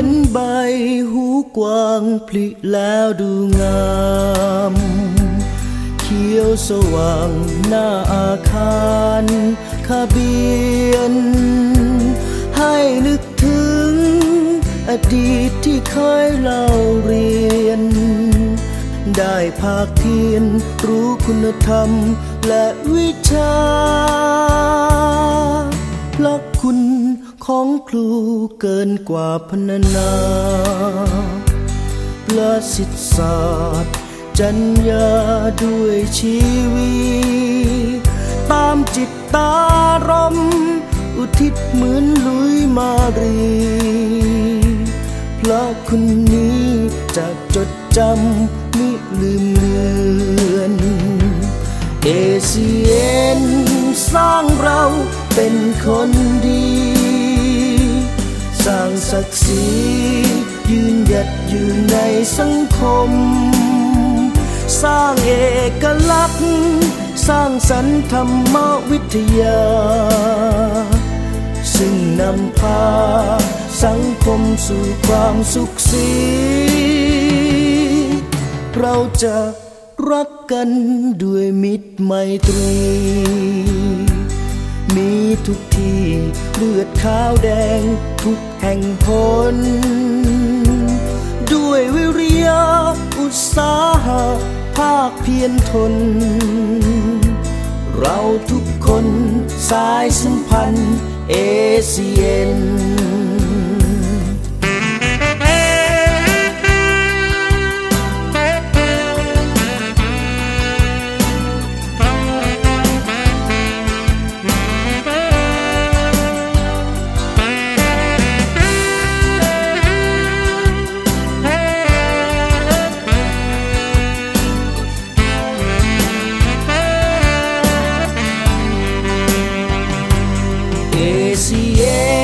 ห็นใบหูกว้างพลิแล้วดูงาม เขียวสว่างหน้าอาคารคาเบียน ให้นึกถึงอดีตที่เคยเล่าเรียน ได้ภาคเพียนรู้คุณธรรมและวิชาพระ คุณของครูเกินกว่าพรรนาประสิทธิศาสตร์ จัญญาด้วยชีวิตตามจิตตารม อุทิศเหมือนลุยมารี พระคุณนี้จะจดจำมิลืมเลือนเอเซียนสร้างเรา เป็นคนดี สร้างศักดิ์ศรียืนหยัดอยู่ในสังคม สร้างเอกลักษณ์ สร้างสรรค์ธรรมวิทยา ซึ่งนำพา สังคมสู่ความสุขสีเราจะรักกันด้วยมิตรไมตรีมี ทุกที่ เลือดขาวแดงทุกแห่งพนด้วยวิริยะอุตสาหะภาคเพียรทน เราทุกคนสายสัมพันธ์เอเซียน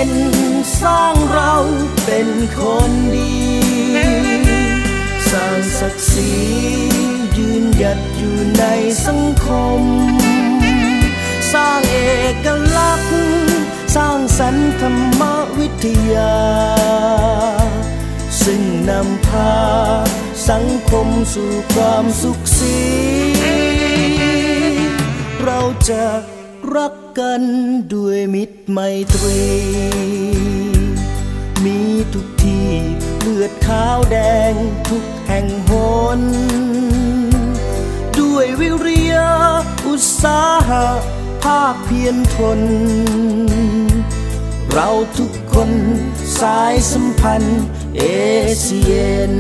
ยนสร้างเราเป็นคนดี สร้างศักดิ์ศรียืนหยัดอยู่ในสังคม สร้างเอกลักษณ์ สร้างสรรค์ธรรมวิทยา ซึ่งนำพาสังคมสู่ความสุขสี เราจะ รักกันด้วยมิตรไมตรี มีทุกที่เลือดขาวแดงทุกแห่งหน ด้วยวิริยะอุตสาหะภาคเพียรทน เราทุกคนสายสัมพันธ์เอเซียน